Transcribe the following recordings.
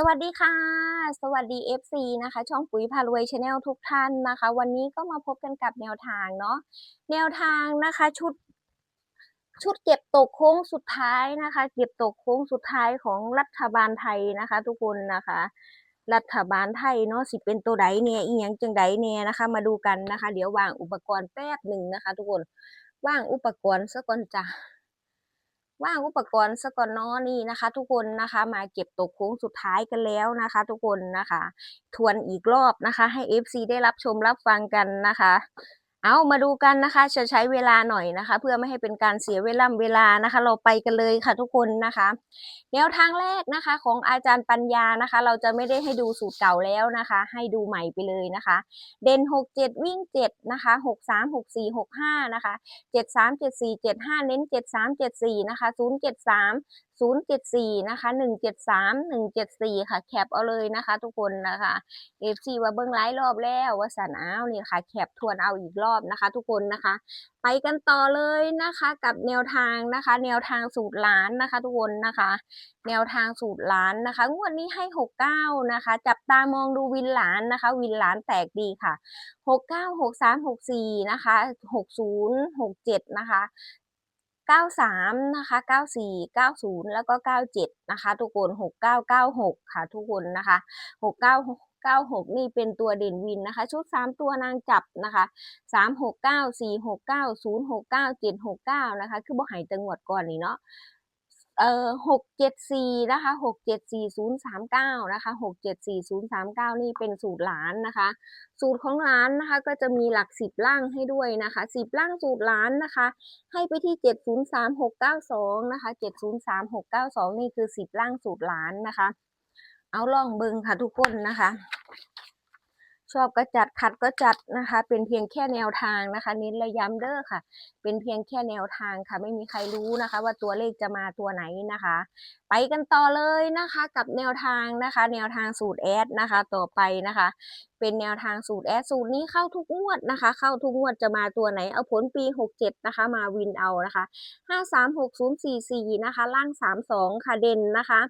สวัสดีค่ะ สวัสดี FC นะคะ ช่องปุ๋ยพารวยชาแนลทุกท่านนะคะ วันนี้ก็มาพบกันกับแนวทางเนาะแนวทางนะคะชุด ชุดเก็บตกโค้งสุดท้ายนะคะ เก็บตกโค้งสุดท้ายของรัฐบาลไทยนะคะ ทุกคนนะคะ รัฐบาลไทยเนาะสิเป็นตัวใดเนี่ยอีหยังจังใดเนี่ยนะคะ มาดูกันนะคะ เดี๋ยววางอุปกรณ์แป๊บหนึ่งนะคะ ทุกคนว่างอุปกรณ์ซะก่อนจ้ะ ว่างอุปกรณ์สกอนนอนี่นะคะ ทุกคนนะคะมาเก็บตกโค้งสุดท้ายกันแล้วนะคะ ทุกคนนะคะ ทวนอีกรอบนะคะ ให้ FC ได้รับชมรับฟังกันนะคะ เอามาดูกันนะคะ จะใช้เวลาหน่อยนะคะ เพื่อไม่ให้เป็นการเสียเวลาเวลานะคะ เราไปกันเลยค่ะทุกคนนะคะแนวทางแรกนะคะ ของอาจารย์ปัญญานะคะ เราจะไม่ได้ให้ดูสูตรเก่าแล้วนะคะ ให้ดูใหม่ไปเลยนะคะ เด่นหกเจ็ดวิ่งเจ็ดนะคะหกสามหกสี่หกห้านะคะเจ็ดสามเจ็ดสี่เจ็ดห้าเน้นเจ็ดสามเจ็ดสี่นะคะศูนย์เจ็ดสามศูนย์เจ็ดสี่นะคะหนึ่งเจ็ดสามหนึ่งเจ็ดสี่ค่ะแคปเอาเลยนะคะ ทุกคนนะคะเอฟซีว่าเบิ้งไลฟ์รอบแล้วว่าสันอ้าวนี่ค่ะแคปทวนเอาอีกรอบอบนะคะ ทุกคนนะคะ ไปกันต่อเลยนะคะ กับแนวทางนะคะ แนวทางสูตรล้านนะคะ ทุกคนนะคะ แนวทางสูตรล้านนะคะงวดนี้ให้หกเก้านะคะ จับตามองดูวินหลานนะคะ วินหลานแตกดีค่ะหกเก้าหกสามหกสี่นะคะหกศูนย์หกเจ็ดนะคะเก้าสามนะคะเก้าสี่เก้าศูนย์แล้วก็เก้าเจ็ดนะคะ ทุกคนหกเก้าเก้าหกค่ะ ทุกคนนะคะห กเก้าหกนี่เป็นตัวเด่นวินนะคะ ชุดสามตัวนางจับนะคะสามหกเก้าสี่หกเก้าศูนย์หกเก้าเจ็ดหกเก้านะคะ คือบ่ใหายจังหวัดก่อนนี่เนาะเอ่อหกเจ็ดสี่นะคะหกเจ็ดสี่ศูนย์สามเก้านะคะหกเจ็ดสี่ศูนย์สามเก้านี่เป็นสูตรหลานนะคะ สูตรของร้านนะคะก็จะมีหลักสิบล่างให้ด้วยนะคะสิบล่างสูตรร้านนะคะ ให้ไปที่เจ็ดศูนย์สามหกเก้าสองนะคะเจ็ดศูนย์สามหกเก้าสองนี่คือสิบล่างสูตรร้านนะคะ เอาลองเบิงค่ะทุกคนนะคะ ชอบก็จัดขัดก็จัดนะคะ เป็นเพียงแค่แนวทางนะคะ เน้นระย้ำเด้อค่ะ เป็นเพียงแค่แนวทางค่ะ ไม่มีใครรู้นะคะ ว่าตัวเลขจะมาตัวไหนนะคะ ไปกันต่อเลยนะคะ กับแนวทางนะคะ แนวทางสูตรแอดนะคะ ต่อไปนะคะ เป็นแนวทางสูตรแอดสูตรนี้เข้าทุกงวดนะคะ เข้าทุกงวดจะมาตัวไหนเอาผลปี 67 นะคะ มาวินเอานะคะ 536044 นะคะ ล่าง 32 ค่ะเด่นนะคะ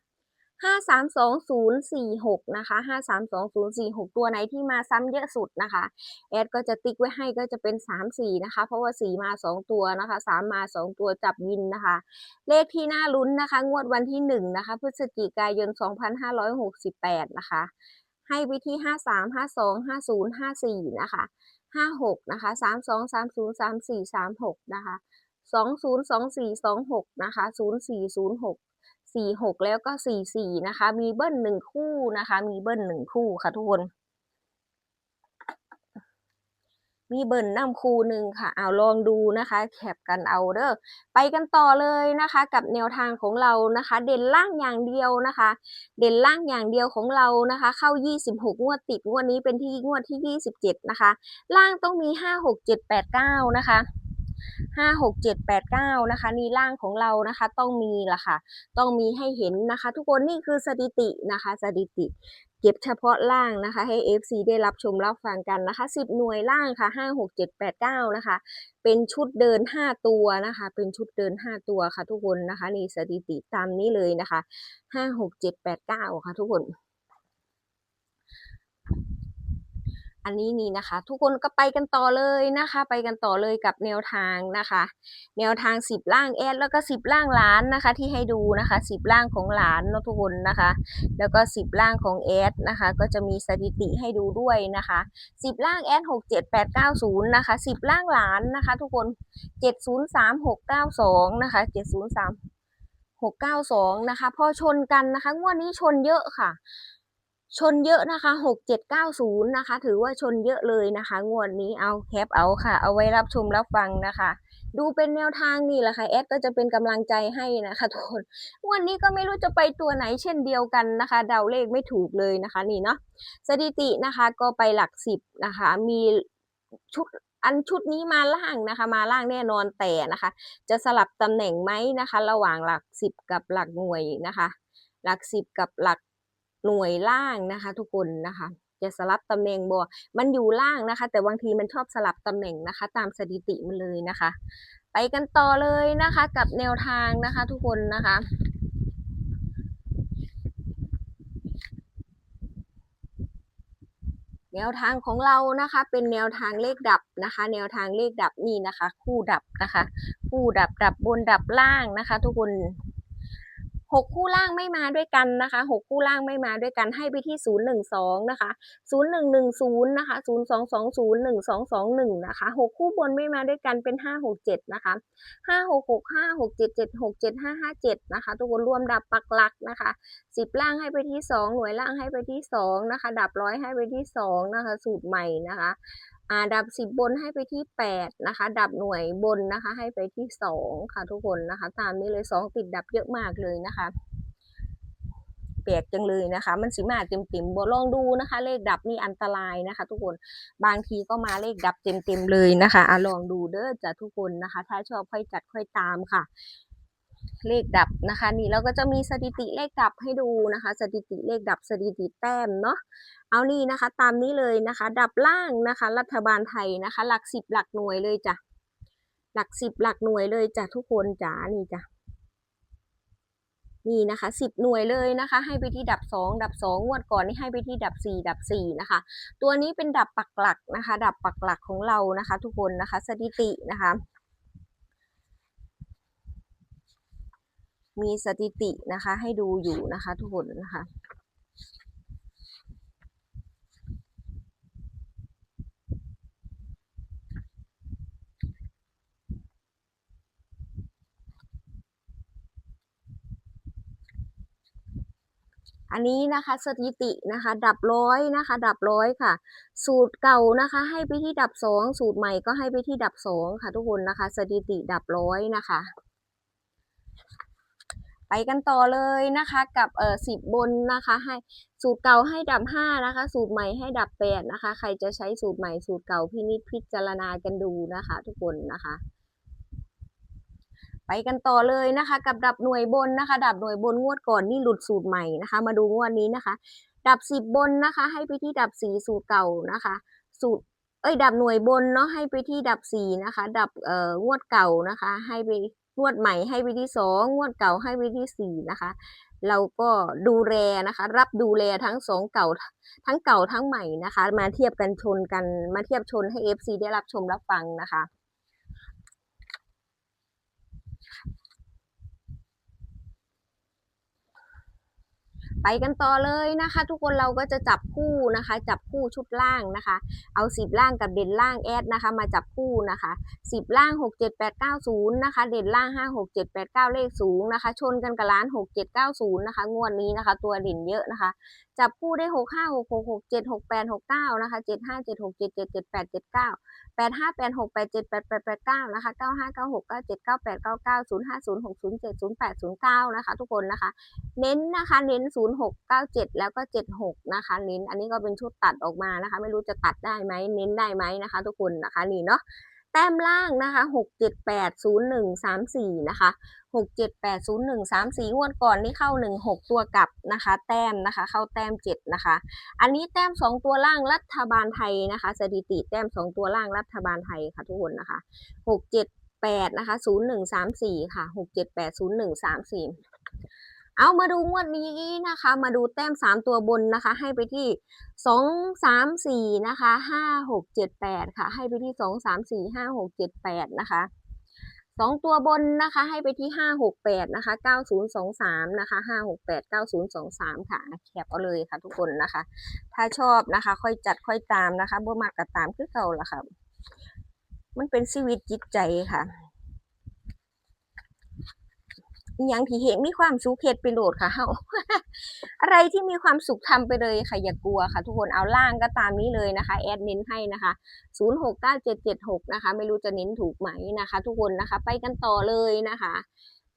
ห้าสามสองศูนย์สี่หกนะคะห้าสามสองศูนย์สี่หกตัวไหนที่มาซ้ำเยอะสุดนะคะแอดก็จะติ๊กไว้ให้ก็จะเป็นสามสี่นะคะ เพราะว่าสี่มาสองตัวนะคะสามมาสองตัวจับวินนะคะ เลขที่น่าลุ้นนะคะ งวดวันที่หนึ่งนะคะ พฤศจิกายนสองพันห้าร้อยหกสิบแปดนะคะ ให้ไปที่ห้าสามห้าสองห้าศูนย์ห้าสี่นะคะห้าหกนะคะสามสองสามศูนย์สามสี่สามหกนะคะสองศูนย์สองสี่สองหกนะคะศูนย์สี่ศูนย์หก สี่หกแล้วก็สี่สี่นะคะ มีเบิ้ลหนึ่งคู่นะคะ มีเบิ้ลหนึ่งคู่ค่ะทุกคน มีเบิ้ลน้ำคู่หนึ่งค่ะ เอาลองดูนะคะ แคปกันเอาเด้อ ไปกันต่อเลยนะคะ กับแนวทางของเรานะคะ เด่นล่างอย่างเดียวนะคะ เด่นล่างอย่างเดียวของเรานะคะ เข้า 26 งวดติด งวดนี้เป็นที่งวดที่ 27 นะคะ ล่างต้องมี 5 6 7 8 9 นะคะ ห้าหกเจ็ดแปดเก้านะคะนี่ร่างของเรานะคะต้องมีละค่ะ ต้องมีให้เห็นนะคะ ทุกคนนี่คือสถิตินะคะสถิติ เก็บเฉพาะล่างนะคะ ให้ FC ได้รับชมรับฟังกันนะคะ 10 หน่วยล่างค่ะ 5 6 7 8 9 นะคะ เป็นชุดเดิน 5 ตัวนะคะ เป็นชุดเดิน 5 ตัวค่ะทุกคนนะคะนี่สถิติตามนี้เลยนะคะ 5 6 7 8 9 ค่ะทุกคน อันนี้นี่นะคะ ทุกคนก็ไปกันต่อเลยนะคะ ไปกันต่อเลยกับแนวทางนะคะ แนวทางสิบล่างแอดแล้วก็สิบล่างล้านนะคะ ที่ให้ดูนะคะสิบล่างของหลานเนาะทุกคนนะคะ แล้วก็สิบล่างของแอดนะคะ ก็จะมีสถิติให้ดูด้วยนะคะสิบล่างแอดหกเจ็ดแปดเก้าศูนย์นะคะสิบล่างหลานนะคะ ทุกคนเจ็ดศูนย์สามหกเก้าสองนะคะเจ็ดศูนย์สามหกเก้าสองนะคะ พอชนกันนะคะงวดนี้ชนเยอะค่ะ ชนเยอะนะคะหกเจ็ดเก้าศูนย์นะคะ ถือว่าชนเยอะเลยนะคะ งวดนี้เอาแคปเอาค่ะ เอาไว้รับชมรับฟังนะคะ ดูเป็นแนวทางนี่แหละค่ะแอดก็จะเป็นกำลังใจให้นะคะทุกคนวันนี้ก็ไม่รู้จะไปตัวไหนเช่นเดียวกันนะคะ เดาเลขไม่ถูกเลยนะคะนี่เนาะสถิตินะคะก็ไปหลักสิบนะคะ มีชุดอันชุดนี้มาล่างนะคะ มาล่างแน่นอนแต่นะคะ จะสลับตำแหน่งไหมนะคะ ระหว่างหลักสิบกับหลักหน่วยนะคะ หลักสิบกับหลัก หน่วยล่างนะคะ ทุกคนนะคะจะสลับตำแหน่งบ่มันอยู่ล่างนะคะ แต่บางทีมันชอบสลับตำแหน่งนะคะ ตามสถิติมันเลยนะคะ ไปกันต่อเลยนะคะ กับแนวทางนะคะ ทุกคนนะคะแนวทางของเรานะคะเป็นแนวทางเลขดับนะคะ แนวทางเลขดับนี่นะคะ คู่ดับนะคะ คู่ดับดับบนดับล่างนะคะ ทุกคน หกคู่ล่างไม่มาด้วยกันนะคะหกคู่ล่างไม่มาด้วยกันให้ไปที่ศูนย์หนึ่งสองนะคะศูนย์หนึ่งหนึ่งศูนย์นะคะศูนย์สองสองศูนย์หนึ่งสองสองหนึ่งนะคะหกคู่บนไม่มาด้วยกันเป็นห้าหกเจ็ดนะคะห้าหกหกห้าหกเจ็ดเจ็ดหกเจ็ดห้าห้าเจ็ดนะคะทุกคนรวมดับปักหลักนะคะสิบล่างให้ไปที่สองหน่วยล่างให้ไปที่สองนะคะ ดับร้อยให้ไปที่สองนะคะ สูตรใหม่นะคะ อ่าดับสิบบนให้ไปที่แปดนะคะ ดับหน่วยบนนะคะ ให้ไปที่สองค่ะทุกคนนะคะ ตามนี้เลยสองติดดับเยอะมากเลยนะคะแปลกจังเลยนะคะ มันสิมาเต็มเต็มๆบลองดูนะคะ เลขดับนี่อันตรายนะคะ ทุกคนบางทีก็มาเลขดับเต็มเต็มๆเลยนะคะอะลองดูเด้อจ้ะทุกคนนะคะ ถ้าชอบค่อยจัดค่อยตามค่ะ เลขดับนะคะ นี่เราก็จะมีสถิติเลขดับให้ดูนะคะ สถิติเลขดับสถิติแต้มเนาะเอานี่นะคะ ตามนี้เลยนะคะ ดับล่างนะคะ รัฐบาลไทยนะคะ หลักสิบหลักหน่วยเลยจ้ะหลักสิบหลักหน่วยเลยจ้ะทุกคนจ๋านี่จ้ะนี่นะคะสิบหน่วยเลยนะคะ ให้ไปที่ดับสองดับสองงวดก่อนนี่ให้ไปที่ดับสี่ดับสี่นะคะ ตัวนี้เป็นดับปักหลักนะคะ ดับปักหลักของเรานะคะ ทุกคนนะคะ สถิตินะคะ มีสถิตินะคะ ให้ดูอยู่นะคะทุกคนนะคะอันนี้นะคะสถิตินะคะ ดับร้อยนะคะ ดับร้อยค่ะ สูตรเก่านะคะ ให้ไปที่ดับสองสูตรใหม่ก็ให้ไปที่ดับสองค่ะ ทุกคนนะคะ สถิติดับร้อยนะคะ ไปกันต่อเลยนะคะกับเอ่อสิบบนนะคะ ให้สูตรเก่าให้ดับห้านะคะ สูตรใหม่ให้ดับแปดนะคะ ใครจะใช้สูตรใหม่สูตรเก่าพินิจพิจารณากันดูนะคะ ทุกคนนะคะไปกันต่อเลยนะคะ กับดับหน่วยบนนะคะ ดับหน่วยบนงวดก่อนนี่หลุดสูตรใหม่นะคะ มาดูงวดนี้นะคะ ดับสิบบนนะคะ ให้ไปที่ดับสี่สูตรเก่านะคะ สูตรเอ้ยดับหน่วยบนเนาะให้ไปที่ดับสี่นะคะ ดับเอ่องวดเก่านะคะ ให้ไป งวดใหม่ให้วิธีสองงวดเก่าให้วิธีสี่นะคะ เราก็ดูแลนะคะ รับดูแลทั้งสองเก่าทั้งเก่าทั้งใหม่นะคะ มาเทียบกันชนกันมาเทียบชนให้ FC ได้รับชมรับฟังนะคะ ไปกันต่อเลยนะคะ ทุกคนเราก็จะจับคู่นะคะ จับคู่ชุดล่างนะคะ เอาสิบล่างกับเด่นล่างแอดนะคะ มาจับคู่นะคะสิบล่างหกเจ็ดแปดเก้าศูนย์นะคะ เด่นล่างห้าหกเจ็ดแปดเก้าเลขสูงนะคะ ชนกันกับล้านหกเจ็ดเก้าศูนย์นะคะ งวดนี้นะคะ ตัวเด่นเยอะนะคะ จับคู่ได้หกห้าหกหกหกเจ็ดหกแปดหกเก้านะคะเจ็ดห้าเจ็ดหกเจ็ดเจ็ดเจ็ดแปดเจ็ดเก้าแปดห้าแปดหกแปดเจ็ดแปดแปดแปดเก้านะคะเก้าห้าเก้าหกเก้าเจ็ดเก้าแปดเก้าเก้าศูนย์ห้าศูนย์หกศูนย์เจ็ดศูนย์แปดศูนย์เก้านะคะทุกคนนะคะ เน้นนะคะเน้น0 6 9 7แล้วก็76นะคะเน้นอันนี้ก็เป็นชุดตัดออกมานะคะ ไม่รู้จะตัดได้ไหมเน้นได้ไหมนะคะ ทุกคนนะคะนี่เนาะ แต้มล่างนะคะ6 7 8 0 1 3 4นะคะ6 7 8 0 1 3 4งวดก่อนนี่เข้า1 6ตัวกลับนะคะ แต้มนะคะ เข้าแต้ม7นะคะ อันนี้แต้ม2ตัวล่างรัฐบาลไทยนะคะ สถิติแต้ม2ตัวล่างรัฐบาลไทยค่ะทุกคนนะคะ6 7 8นะคะ0 1 3 4ค่ะ6 7 8 0 1 3 4 เอามาดูงวดนี้นะคะ มาดูแต้มสามตัวบนนะคะ ให้ไปที่สองสามสี่นะคะห้าหกเจ็ดแปดค่ะ ให้ไปที่สองสามสี่ห้าหกเจ็ดแปดนะคะสองตัวบนนะคะ ให้ไปที่ห้าหกแปดนะคะเก้าศูนย์สองสามนะคะห้าหกแปดเก้าศูนย์สองสามค่ะแคปเอาเลยค่ะทุกคนนะคะ ถ้าชอบนะคะ ค่อยจัดค่อยตามนะคะบ่มากก็ตามคือเก่าละค่ะ มันเป็นชีวิตจิตใจค่ะ อหยังที่เห็นมีความสุขเฮ็ดไปโหลดค่ะเฮาอะไรที่มีความสุขทำไปเลยค่ะอย่ากลัวค่ะ ทุกคนเอาล่างก็ตามนี้เลยนะคะแอดเน้นให้นะคะ069776นะคะ ไม่รู้จะเน้นถูกไหมนะคะ ทุกคนนะคะ ไปกันต่อเลยนะคะ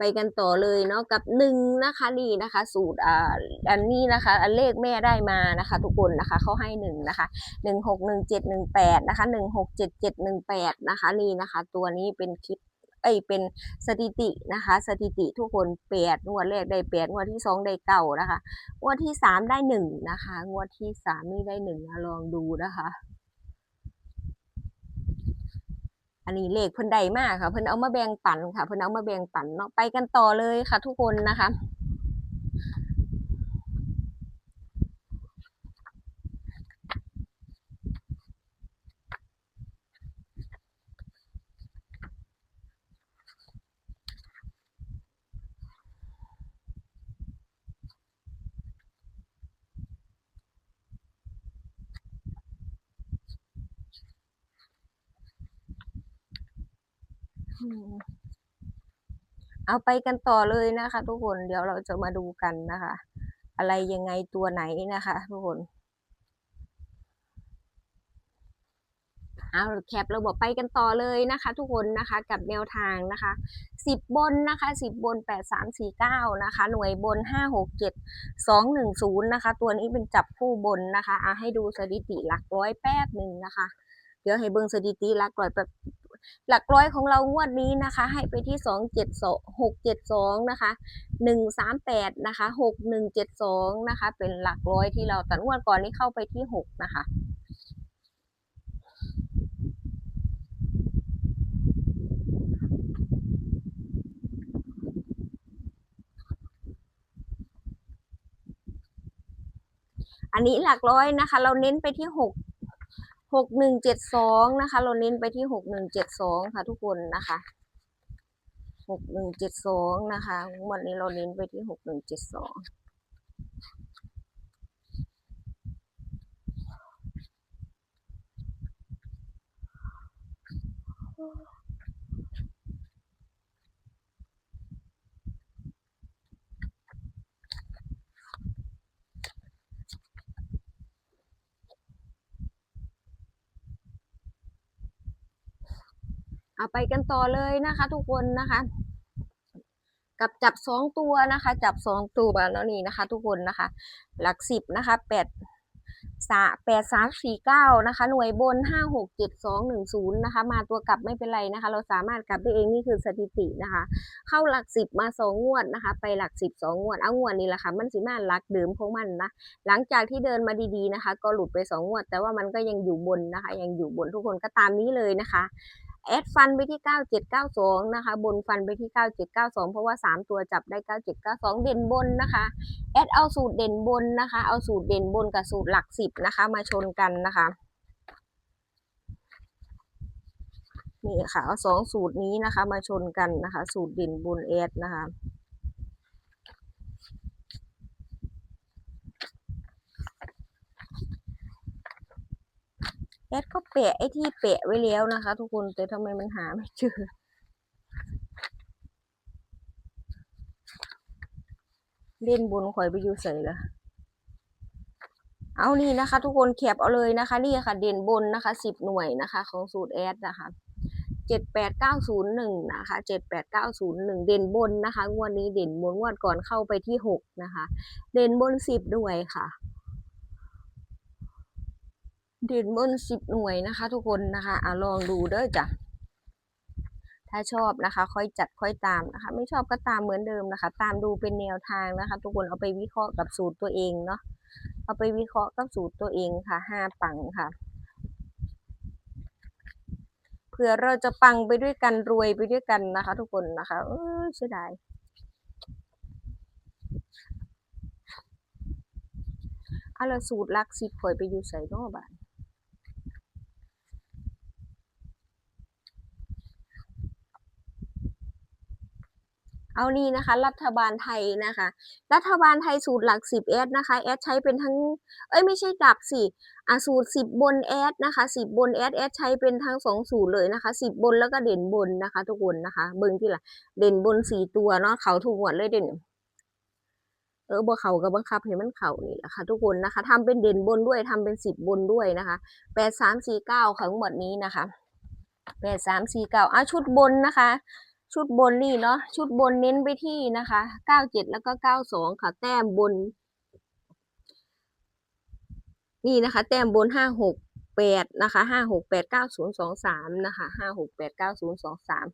ไปกันต่อเลยเนาะกับหนึ่งนะคะนี่นะคะ สูตรอ่าอันนี้นะคะอันเลขแม่ได้มานะคะ ทุกคนนะคะเขาให้หนึ่งนะคะหนึ่งหกหนึ่งเจ็ดหนึ่งแปดนะคะหนึ่งหกเจ็ดเจ็ดหนึ่งแปดนะคะนี่นะคะ ตัวนี้เป็นคลิป เอ้ยเป็นสถิตินะคะ สถิติทุกคนแปดงวดแรกได้แปดงวดที่สองได้เก้านะคะ งวดที่สามได้หนึ่งนะคะ งวดที่สามนี่ได้หนึ่งนะลองดูนะคะ อันนี้เลขเพิ่นได้มากค่ะ เพิ่นเอามาแบ่งปันค่ะ เพิ่นเอามาแบ่งปันเนาะไปกันต่อเลยค่ะ ทุกคนนะคะ อืม เอาไปกันต่อเลยนะคะ ทุกคน เดี๋ยวเราจะมาดูกันนะคะ อะไรยังไงตัวไหนนะคะ ทุกคน เอาแคปเราบอกไปกันต่อเลยนะคะ ทุกคนนะคะ กับแนวทางนะคะสิบบนนะคะสิบบนแปดสามสี่เก้านะคะ หน่วยบนห้าหกเจ็ดสองหนึ่งศูนย์นะคะ ตัวนี้เป็นจับคู่บนนะคะเอะให้ดูสถิติหลักร้อยแป๊บหนึ่งนะคะ เดี๋ยวให้เบิ่งสถิติหลักร้อยแบบ หลักร้อยของเรางวดนี้นะคะ ให้ไปที่สองเจ็ดสองหกเจ็ดสองนะคะหนึ่งสามแปดนะคะหกหนึ่งเจ็ดสองนะคะ เป็นหลักร้อยที่เราแต่งวดก่อนนี้เข้าไปที่หกนะคะอันนี้หลักร้อยนะคะ เราเน้นไปที่หก หกหนึ่งเจ็ดสองนะคะ เราเน้นไปที่หกหนึ่งเจ็ดสองค่ะทุกคนนะคะหกหนึ่งเจ็ดสองนะคะวันนี้เราเน้นไปที่หกหนึ่งเจ็ดสอง เอาไปกันต่อเลยนะคะ ทุกคนนะคะ กับจับสองตัวนะคะ จับสองตัวแล้วนี่นะคะ ทุกคนนะคะ หลักสิบนะคะแปดสาแปดสามสี่เก้านะคะ หน่วยบนห้าหกเจ็ดสองหนึ่งศูนย์นะคะ มาตัวกลับไม่เป็นไรนะคะ เราสามารถกลับได้เองนี่คือสถิตินะคะ เข้าหลักสิบมาสองงวดนะคะ ไปหลักสิบสองงวด เอางวดนี้แหละค่ะ มันสิมาหลักเดิมของมันนะ หลังจากที่เดินมาดีๆนะคะ ก็หลุดไปสองงวด แต่ว่ามันก็ยังอยู่บนนะคะ ยังอยู่บนทุกคนก็ตามนี้เลยนะคะ แอดฟันไปที่ 9792 นะคะ บนฟันไปที่ 9792 เพราะว่า 3 ตัวจับได้ 9792 เด่นบนนะคะ แอดเอาสูตรเด่นบนนะคะ เอาสูตรเด่นบนกับสูตรหลักสิบนะคะ มาชนกันนะคะ นี่ค่ะ เอาสองสูตรนี้นะคะ มาชนกันนะคะ สูตรเด่นบนแอดนะคะ แอดก็แปะไอ้ที่แปะไว้แล้วนะคะ ทุกคนแต่ทำไมมันหาไม่เจอเล่นบนข่อยไปอยู่ใส่ละเอานี่นะคะ ทุกคนแคปเอาเลยนะคะ นี่ค่ะ เด่นบนนะคะสิบหน่วยนะคะ ของสูตรแอดนะคะเจ็ดแปดเก้าศูนย์หนึ่งนะคะเจ็ดแปดเก้าศูนย์หนึ่งเด่นบนนะคะงวดนี้เด่นบนงวดก่อนเข้าไปที่หกนะคะ เด่นบนสิบหน่วยค่ะ ด่นบนสิบหน่วยนะคะ ทุกคนนะคะอะลองดูเด้อจ้ะถ้าชอบนะคะ ค่อยจัดค่อยตามนะคะ ไม่ชอบก็ตามเหมือนเดิมนะคะ ตามดูเป็นแนวทางนะคะ ทุกคนเอาไปวิเคราะห์กับสูตรตัวเองเนาะเอาไปวิเคราะห์กับสูตรตัวเองค่ะห้าปังค่ะเผื่อเราจะปังไปด้วยกันรวยไปด้วยกันนะคะ ทุกคนนะคะ เออเสียดายอาละสูตรลักสิบข่อยไปอยู่ใส่นอบาน เอานี่นะคะ รัฐบาลไทยนะคะ รัฐบาลไทยสูตรหลักสิบแอดนะคะแอดใช้เป็นทั้ง เอ้ยไม่ใช่กลับสิอะสูตรสิบบนแอดนะคะสิบบนแอดแอดใช้เป็นทั้งสองสูตรเลยนะคะสิบบนแล้วก็เด่นบนนะคะ ทุกคนนะคะ เบิ่งที่ละเด่นบนสี่ตัวเนาะเขาถูกหมดเลยเด่นเออบ่เขากับบังคับให้มันเขานี่แหละค่ะทุกคนนะคะทำเป็นเด่นบนด้วยทำเป็นสิบบนด้วยนะคะแปดสามสี่เก้าทั้งหมดนี้นะคะแปดสามสี่เก้าอะชุดบนนะคะ ชุดบนนี่เนาะชุดบนเน้นไปที่นะคะเก้าเจ็ดแล้วก็เก้าสองค่ะ แต้มบน นี่นะคะ แต้มบนห้าหกแปดนะคะห้าหกแปดเก้าศูนย์สองสามนะคะห้าหกแปดเก้าศูนย์สองสาม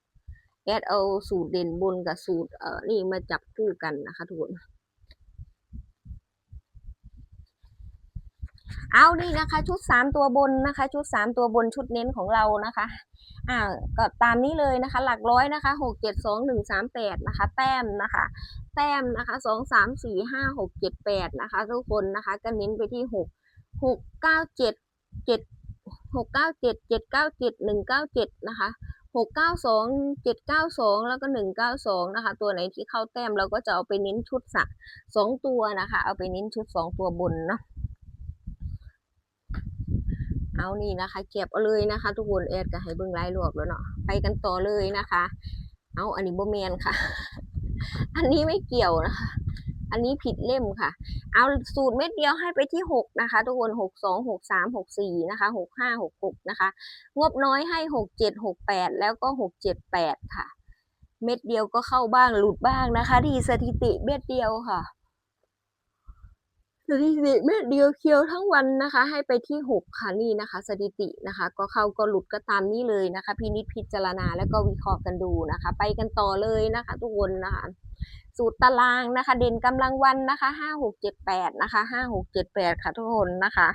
แอดเอาสูตรเด่นบนกับสูตรเอ่อนี่มาจับคู่กันนะคะทุกคน เอานี่นะคะ ชุดสามตัวบนนะคะ ชุดสามตัวบนชุดเน้นของเรานะคะ อ่าก็ตามนี้เลยนะคะ หลักร้อยนะคะหกเจ็ดสองหนึ่งสามแปดนะคะ แต้มนะคะ แต้มนะคะสองสามสี่ห้าหกเจ็ดแปดนะคะ ทุกคนนะคะ ก็เน้นไปที่หกหกเก้าเจ็ดเจ็ดหกเก้าเจ็ดเจ็ดเก้าเจ็ดหนึ่งเก้าเจ็ดนะคะหกเก้าสองเจ็ดเก้าสองแล้วก็หนึ่งเก้าสองนะคะ ตัวไหนที่เข้าแต้มเราก็จะเอาไปเน้นชุดสักสองตัวนะคะ เอาไปเน้นชุดสองตัวบนเนาะ เอานี่นะคะเก็บเอาเลยนะคะ ทุกคนแอดก็ให้เบิ่งหลายรอบแล้วเนาะไปกันต่อเลยนะคะ เอาอันนี้บ่แมนค่ะ อันนี้ไม่เกี่ยวนะคะ อันนี้ผิดเล่มค่ะ เอาสูตรเม็ดเดียวให้ไปที่หกนะคะ ทุกคนหกสองหกสามหกสี่นะคะหกห้าหกหกนะคะ งบน้อยให้หกเจ็ดหกแปดแล้วก็หกเจ็ดแปดค่ะ เม็ดเดียวก็เข้าบ้างหลุดบ้างนะคะ ที่สถิติเม็ดเดียวค่ะ สถิติเม็ดเดียวเคียวทั้งวันนะคะ ให้ไปที่หกค่ะนี่นะคะ สถิตินะคะ ก็เข้าก็หลุดก็ตามนี้เลยนะคะ พินิจพิจารณาแล้วก็วิเคราะห์กันดูนะคะ ไปกันต่อเลยนะคะ ทุกคนนะคะสูตรตารางนะคะ เด่นกำลังวันนะคะห้าหกเจ็ดแปดนะคะห้าหกเจ็ดแปดค่ะทุกคนนะคะ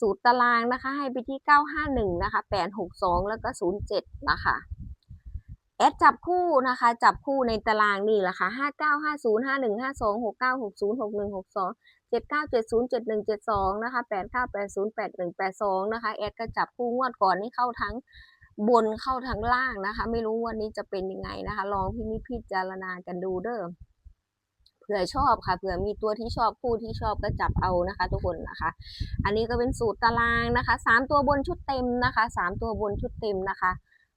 สูตรตารางนะคะ ให้ไปที่เก้าห้าหนึ่งนะคะแปดหกสองแล้วก็ศูนย์เจ็ดนะคะแอดจับคู่นะคะ จับคู่ในตารางนี่แหละค่ะห้าเก้าห้าศูนย์ห้าหนึ่งห้าสองหกเก้าหกศูนย์หกหนึ่งหกสอง เจ็ดเก้าเจ็ดศูนย์เจ็ดหนึ่งเจ็ดสองนะคะแปดเก้าแปดศูนย์แปดหนึ่งแปดสองนะคะแอดก็จับคู่งวดก่อนนี่เข้าทั้งบนเข้าทั้งล่างนะคะ ไม่รู้งวันนี้จะเป็นยังไงนะคะ ลองพินิพิจารณากันดูเด้อเผื่อชอบค่ะเผื่อมีตัวที่ชอบคู่ที่ชอบก็จับเอานะคะ ทุกคนนะคะ อันนี้ก็เป็นสูตรตารางนะคะสามตัวบนชุดเต็มนะคะสามตัวบนชุดเต็มนะคะ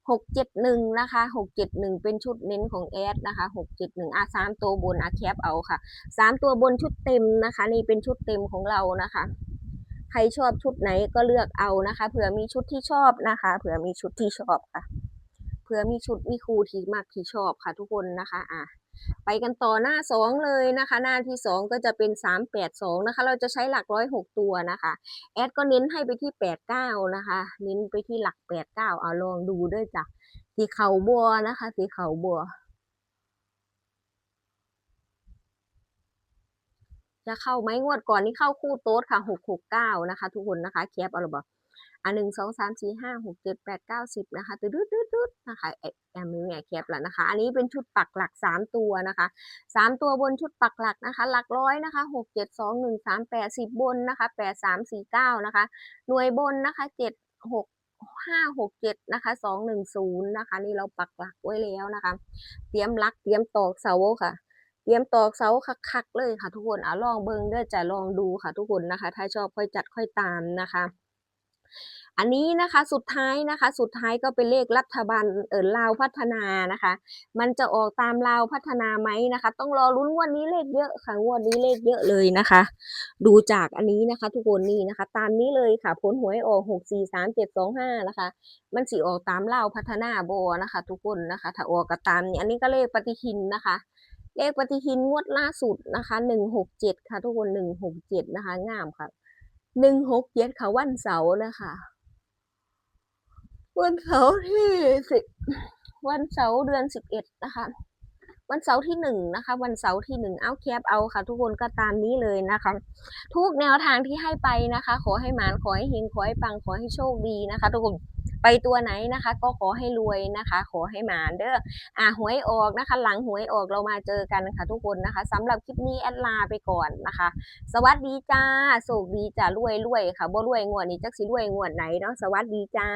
หกเจ็ดหนึ่งนะคะหกเจ็ดหนึ่งเป็นชุดเน้นของแอดนะคะหกเจ็ดหนึ่งอะสามตัวบนอะแคปเอาค่ะสามตัวบนชุดเต็มนะคะ นี่เป็นชุดเต็มของเรานะคะ ใครชอบชุดไหนก็เลือกเอานะคะ เผื่อมีชุดที่ชอบนะคะ เผื่อมีชุดที่ชอบค่ะ เผื่อมีชุดมีครูที่มากที่ชอบค่ะทุกคนนะคะ อะ ไปกันต่อหน้าสองเลยนะคะ หน้าที่สองก็จะเป็นสามแปดสองนะคะ เราจะใช้หลักร้อยหกตัวนะคะ แอดก็เน้นให้ไปที่แปดเก้านะคะ เน้นไปที่หลักแปดเก้าเอาลองดูด้วยจ้ะสีเขาบัวนะคะ สีเขาบัว จะเข้าไหมงวดก่อนนี่เข้าคู่โต๊ดค่ะหกหกเก้านะคะ ทุกคนนะคะแคปเอาหรือเปล่า อะหนึ่งสองสามสี่ห้าหกเจ็ดแปดเก้าสิบนะคะตืดตืดตืดตืดนะคะแอมมีแม่แคปแล้วนะคะ อันนี้เป็นชุดปักหลักสามตัวนะคะสามตัวบนชุดปักหลักนะคะ หลักร้อยนะคะหกเจ็ดสองหนึ่งสามแปดสิบบนนะคะแปดสามสี่เก้านะคะ หน่วยบนนะคะเจ็ดหกห้าหกเจ็ดนะคะสองหนึ่งศูนย์นะคะ นี่เราปักหลักไว้แล้วนะคะ เตรียมลักเตรียมตอกเสาค่ะเตรียมตอกเสาคักๆเลยค่ะทุกคนอะลองเบิ้งเด้อจะลองดูค่ะทุกคนนะคะ ถ้าชอบค่อยจัดค่อยตามนะคะ อันนี้นะคะสุดท้ายนะคะ สุดท้ายก็เป็นเลขรัฐบาลเออลาวพัฒนานะคะ มันจะออกตามลาวพัฒนาไหมนะคะ ต้องรอลุ้นงวันนี้เลขเยอะค่ะงวดนี้เลขเยอะเลยนะคะ ดูจากอันนี้นะคะ ทุกคนนี่นะคะ ตามนี้เลยค่ะผลหวยออกหกสี่สามเจ็ดสองห้านะคะ มันสีออกตามลาวพัฒนาโบนะคะ ทุกคนนะคะ ถ้าออกก็ตามนี้อันนี้ก็เลขปฏิทินนะคะเลขปฏิทินงวดล่าสุดนะคะหนึ่งหกเจ็ดค่ะ ทุกคนหนึ่งหกเจ็ดนะคะงามค่ะ หนึ่งหกเจ็ดค่ะวันเสาร์นะคะวันเสาร์ที่สิบวันเสาร์เดือนสิบเอ็ดนะคะ วันเสาร์ที่หนึ่งนะคะ วันเสาร์ที่หนึ่งเอาแคปเอาค่ะ ทุกคนก็ตามนี้เลยนะคะ ทุกแนวทางที่ให้ไปนะคะ ขอให้หมานขอให้เฮงขอให้ปังขอให้โชคดีนะคะ ทุกคน ไปตัวไหนนะคะ ก็ขอให้รวยนะคะ ขอให้หมานเด้ออะหวยออกนะคะ หลังหวยออกเรามาเจอกันค่ะทุกคนนะคะสำหรับคลิปนี้แอดลาไปก่อนนะคะ สวัสดีจ้าโชคดีจ้ารวยรวยค่ะบ่รวยงวดนี้จักสิรวยงวดไหนเนาะสวัสดีจ้า